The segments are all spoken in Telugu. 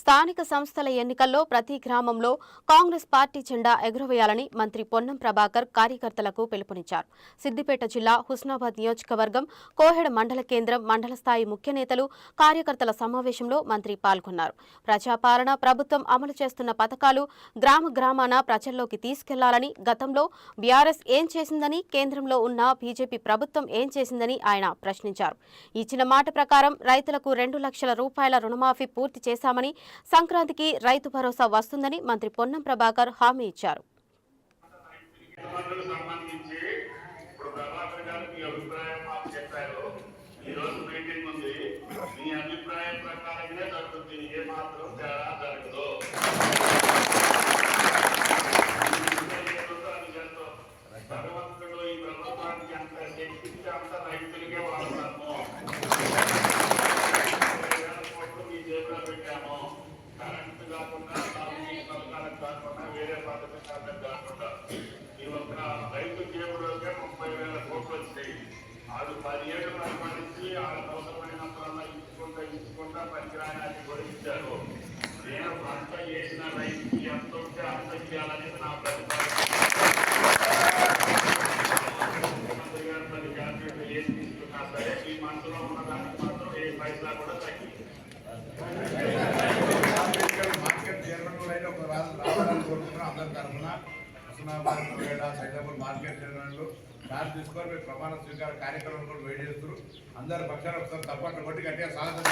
స్థానిక సంస్థల ఎన్నికల్లో ప్రతి గ్రామంలో కాంగ్రెస్ పార్టీ జెండా ఎగురవేయాలని మంత్రి పొన్నం ప్రభాకర్ కార్యకర్తలకు పిలుపునిచ్చారు. సిద్దిపేట జిల్లా హుస్నాబాద్ నియోజకవర్గం కోహెడ మండల కేంద్రం మండల స్థాయి ముఖ్య నేతలు కార్యకర్తల సమావేశంలో మంత్రి పాల్గొన్నారు. ప్రజాపాలన ప్రభుత్వం అమలు చేస్తున్న పథకాలు గ్రామ గ్రామాన ప్రజల్లోకి తీసుకెళ్ళాలని గతంలో బీఆర్ఎస్ ఏం చేసిందని కేంద్రంలో ఉన్న బీజేపీ ప్రభుత్వం ఏం చేసిందని ఆయన ప్రశ్నించారు. ఇచ్చిన మాట ప్రకారం రైతులకు రెండు లక్షల రూపాయల రుణమాఫీ పూర్తి చేశామని సంక్రాంతికి రైతు భరోసా వస్తుందని మంత్రి పొన్నం ప్రభాకర్ హామీ ఇచ్చారు. ఈ రోజు మీటింగ్ ఉంది. మీ అభిప్రాయం ప్రకారంగా జరుగుతుంది. ఏ మాత్రం కాకుండా ఈ ఒక్క రైతు జేబులోకే ముప్పై వేల కోట్లు వచ్చాయి వాళ్ళు పదిహేడు సంపాదించి వాళ్ళ అవసరమైనప్పుడల్లా ఇచ్చుకుంటా ఇచ్చుకుంటా పనికిరాయడానికి కూడా ఇచ్చారు నేను పంట చేసిన రైతుకి ఎంత ఉంటే అంత ఇవ్వాలనేది నా ప్రతిపాదన ముఖ్యమంత్రి గారు పది క్యాబినెట్ ఏది తీసుకున్నా సరే ఈ మనసులో ఉన్న దానికి మాత్రం ఏ పైసా కూడా తగ్గింది మార్కెట్ చైర్మన్ కూడా అయితే ఒక రాజు రావాలని కోరుకుంటున్నాం అందరి తరఫున హుస్నాబాద్ లేదా సైదాబాద్ మార్కెట్ చైర్మన్లు తీసుకొని మీరు ప్రమాణ స్వీకార కార్యక్రమం కూడా వెయిట్ చేస్తారు అందరు పక్షాలు ఒకసారి తప్పట్లు కొట్టి గట్టిగా సాధన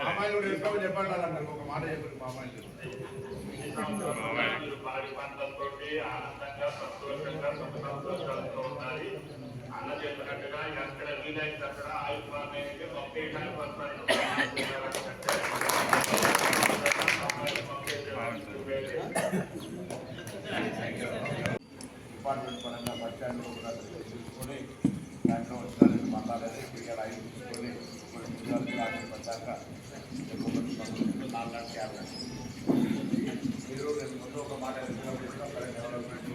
మామాయిలు కూడా వేసుకోమని చెప్పండి అన్నారు ఒక మాట చెప్పండి మామాయిలు అన్న చెప్పినట్టుగా ఎక్కడ వీలైతే అక్కడ ఆయుర్వాదానికి ఒకే టైం డిపార్ట్మెంట్ పరంగా పక్షాన్ని కూడా తీసుకొని దాంట్లో వచ్చిన మాట్లాడేది ఇక్కడ అయి తీసుకొని పడ్డాక నాలుగు గంటల యాభై మీరు నేను ముందు ఒక మాట డెవలప్మెంట్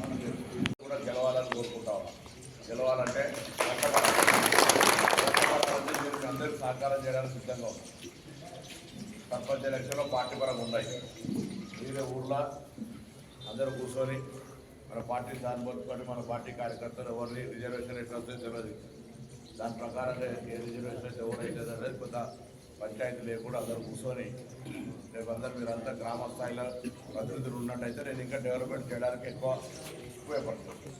మనం కూడా గెలవాలని కోరుకుంటా ఉన్నాం. గెలవాలంటే మీరు అందరూ సహకారం చేయడానికి సిద్ధంగా ఉన్నాం. సర్పంచ్ ఎలక్షన్లో పార్టీ పరంగా ఉన్నాయి. మీరే ఊర్లో? అందరూ కూర్చొని మన పార్టీ సానుభూతితోటి మన పార్టీ కార్యకర్తలు ఎవరిని రిజర్వేషన్ ఎట్లా వస్తుందో తెలియదు దాని ప్రకారంగా ఏ రిజర్వేషన్ ఎవరైతే అనేది కొంత పంచాయతీ లేకుండా అందరూ కూర్చొని రేపు అందరూ మీరంతా గ్రామ స్థాయిలో ప్రతినిధులు ఉన్నట్టయితే నేను ఇంకా డెవలప్మెంట్ చేయడానికి ఎక్కువ ఉపయోగపడుతుంది.